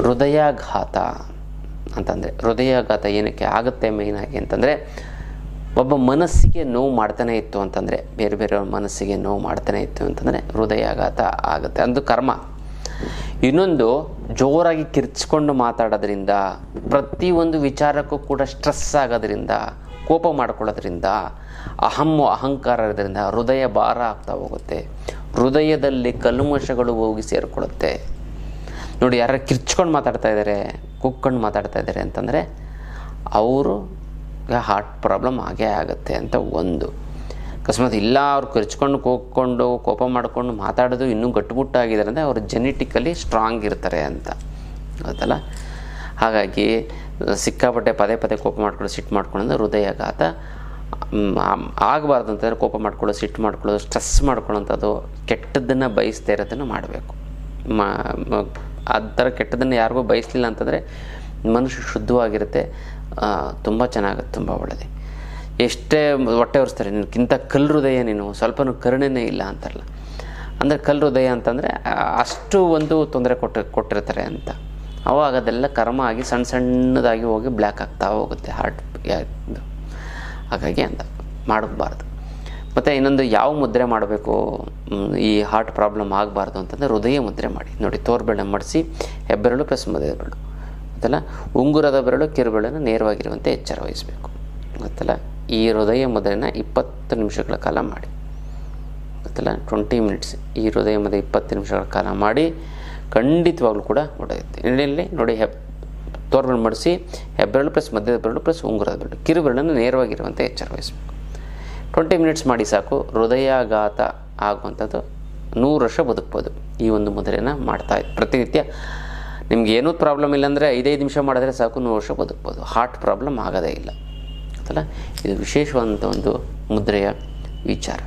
ಹೃದಯಾಘಾತ ಅಂತಂದರೆ, ಹೃದಯಾಘಾತ ಏನಕ್ಕೆ ಆಗುತ್ತೆ ಮೇಯ್ನಾಗಿ ಅಂತಂದರೆ, ಒಬ್ಬ ಮನಸ್ಸಿಗೆ ನೋವು ಮಾಡ್ತಾನೆ ಇತ್ತು ಅಂತಂದರೆ, ಬೇರೆ ಬೇರೆಯವ್ರ ಮನಸ್ಸಿಗೆ ನೋವು ಮಾಡ್ತಾನೆ ಇತ್ತು ಅಂತಂದರೆ ಹೃದಯಾಘಾತ ಆಗುತ್ತೆ. ಅದು ಕರ್ಮ. ಇನ್ನೊಂದು, ಜೋರಾಗಿ ಕಿರ್ಚ್ಕೊಂಡು ಮಾತಾಡೋದ್ರಿಂದ, ಪ್ರತಿಯೊಂದು ವಿಚಾರಕ್ಕೂ ಕೂಡ ಸ್ಟ್ರೆಸ್ ಆಗೋದ್ರಿಂದ, ಕೋಪ ಮಾಡ್ಕೊಳ್ಳೋದ್ರಿಂದ ಅಹಮ್ಮು ಅಹಂಕಾರ ಇರೋದ್ರಿಂದ ಹೃದಯ ಭಾರ ಆಗ್ತಾ ಹೋಗುತ್ತೆ. ಹೃದಯದಲ್ಲಿ ಕಲ್ಮಶಗಳು ಹೋಗಿ ಸೇರಿಕೊಳ್ಳುತ್ತೆ. ನೋಡಿ ಯಾರು ಕಿರ್ಚ್ಕೊಂಡು ಮಾತಾಡ್ತಾ ಇದ್ದಾರೆ ಕುಕ್ಕೊಂಡು ಮಾತಾಡ್ತಾ ಇದ್ದಾರೆ ಅಂತಂದರೆ, ಅವರು ಹಾರ್ಟ್ ಪ್ರಾಬ್ಲಮ್ ಆಗೇ ಆಗುತ್ತೆ ಅಂತ ಒಂದು. ಅಕಸ್ಮಾತ್ ಇಲ್ಲ, ಅವ್ರು ಕಿರ್ಚ್ಕೊಂಡು, ಕೂಗ್ಕೊಂಡು, ಕೋಪ ಮಾಡಿಕೊಂಡು ಮಾತಾಡೋದು ಇನ್ನೂ ಗಟ್ಟುಬುಟ್ಟಾಗಿದ್ದಾರೆ ಅಂದರೆ ಅವರು ಜೆನೆಟಿಕಲಿ ಸ್ಟ್ರಾಂಗ್ ಇರ್ತಾರೆ ಅಂತ. ಗೊತ್ತಲ್ಲ? ಹಾಗಾಗಿ, ಸಿಕ್ಕಾಪಟ್ಟೆ ಪದೇ ಪದೇ ಕೋಪ ಮಾಡ್ಕೊಳ್ಳೋ, ಸಿಟ್ಟು ಮಾಡ್ಕೊಳ್ಳೋದು ಹೃದಯಾಘಾತ ಆಗಬಾರ್ದು ಅಂತಂದರೆ ಕೋಪ ಮಾಡ್ಕೊಳ್ಳೋ, ಸಿಟ್ಟು ಮಾಡ್ಕೊಳ್ಳೋದು ಸ್ಟ್ರೆಸ್ ಮಾಡ್ಕೊಳ್ಳೋಂಥದ್ದು ಕೆಟ್ಟದ್ದನ್ನು ಬಯಸ್ತಾ ಇರೋದನ್ನು ಮಾಡಬೇಕು. ಮಾ ಆ ಥರ ಕೆಟ್ಟದನ್ನು ಯಾರಿಗೂ ಬಯಸಲಿಲ್ಲ ಅಂತಂದರೆ ಮನುಷ್ಯ ಶುದ್ಧವಾಗಿರುತ್ತೆ. ತುಂಬ ಚೆನ್ನಾಗುತ್ತೆ, ತುಂಬ ಒಳ್ಳೆಯದೇ ಎಷ್ಟೇ ಹೊಟ್ಟೆ ಒರೆಸ್ತಾರೆ ನಿನ್ಗಿಂತ ಕಲ್ಲು ಹೃದಯ ನೀನು, ಸ್ವಲ್ಪನೂ ಕರುಣೆನೇ ಇಲ್ಲ ಅಂತಾರಲ್ಲ. ಅಂದರೆ ಕಲ್ಲು ಹೃದಯ ಅಂತಂದರೆ ಅಷ್ಟು ಒಂದು ತೊಂದರೆ ಕೊಟ್ಟು, ಕೊಟ್ಟಿರ್ತಾರೆ ಅಂತ. ಅವಾಗ ಅದೆಲ್ಲ ಕರ್ಮ ಆಗಿ ಸಣ್ಣ ಸಣ್ಣದಾಗಿ ಹೋಗಿ ಬ್ಲ್ಯಾಕ್ ಆಗ್ತಾ ಹೋಗುತ್ತೆ, ಹಾರ್ಟ್ ಹಾಗಾಗಿ ಅಂತ, ಮಾಡಬಾರ್ದು. ಮತ್ತು ಇನ್ನೊಂದು ಯಾವ ಮುದ್ರೆ ಮಾಡಬೇಕು ಈ ಹಾರ್ಟ್ ಪ್ರಾಬ್ಲಮ್ ಆಗಬಾರ್ದು ಅಂತಂದರೆ ಹೃದಯ ಮುದ್ರೆ ಮಾಡಿ. ನೋಡಿ ತೋರ್ಬೆಳೆ ಮಡಿಸಿ ಹೆಬ್ಬೆರಳು ಪ್ಲಸ್ ಮದುವೆ ಬೆರಳು ಗೊತ್ತಲ್ಲ? ಉಂಗುರದ ಬೆರಳು, ಕಿರುಬೆರಳನ್ನು ನೇರವಾಗಿರುವಂತೆ ಎಚ್ಚರ ವಹಿಸಬೇಕು. ಗೊತ್ತಲ್ಲ? ಈ ಹೃದಯ ಮುದ್ರೆನ ಇಪ್ಪತ್ತು ನಿಮಿಷಗಳ ಕಾಲ ಮಾಡಿ. ಗೊತ್ತಲ್ಲ? ಟ್ವೆಂಟಿ ಮಿನಿಟ್ಸ್ ಈ ಹೃದಯ ಮುದ್ರೆ ಇಪ್ಪತ್ತು ನಿಮಿಷಗಳ ಕಾಲ ಮಾಡಿ, ಖಂಡಿತವಾಗ್ಲೂ ಕೂಡ ಹೊಡೆಯುತ್ತೆ ಇಲ್ಲಿ ನೋಡಿ, ಹೆಬ್ ತೋರ್ಬೆರಳು ಮಡಿಸಿ ಹೆಬ್ಬೆರಳು ಪ್ಲಸ್ ಮಧ್ಯದ ಬೆರಳು ಪ್ಲಸ್ ಉಂಗುರದ ಬೆರಳು, ಕಿರುಬೆರಳನ್ನು ನೇರವಾಗಿರುವಂತೆ ಎಚ್ಚರ ವಹಿಸಬೇಕು. ಟ್ವೆಂಟಿ ಮಿನಿಟ್ಸ್ ಮಾಡಿ ಸಾಕು. ಹೃದಯಾಘಾತ ಆಗುವಂಥದ್ದು ನೂರು ವರ್ಷ ಬದುಕ್ಬೋದು ಈ ಒಂದು ಮುದ್ರೆನ ಮಾಡ್ತಾ ಪ್ರತಿನಿತ್ಯ. ನಿಮ್ಗೆ ಏನೂ ಪ್ರಾಬ್ಲಮ್ ಇಲ್ಲಾಂದರೆ ಐದೈದು ನಿಮಿಷ ಮಾಡಿದ್ರೆ ಸಾಕು, ನೂರು ವರ್ಷ ಬದುಕ್ಬೋದು. ಹಾರ್ಟ್ ಪ್ರಾಬ್ಲಮ್ ಆಗೋದೇ ಇಲ್ಲ. ಅಲ್ಲ ಇದು ವಿಶೇಷವಾದಂಥ ಒಂದು ಮುದ್ರೆಯ ವಿಚಾರ.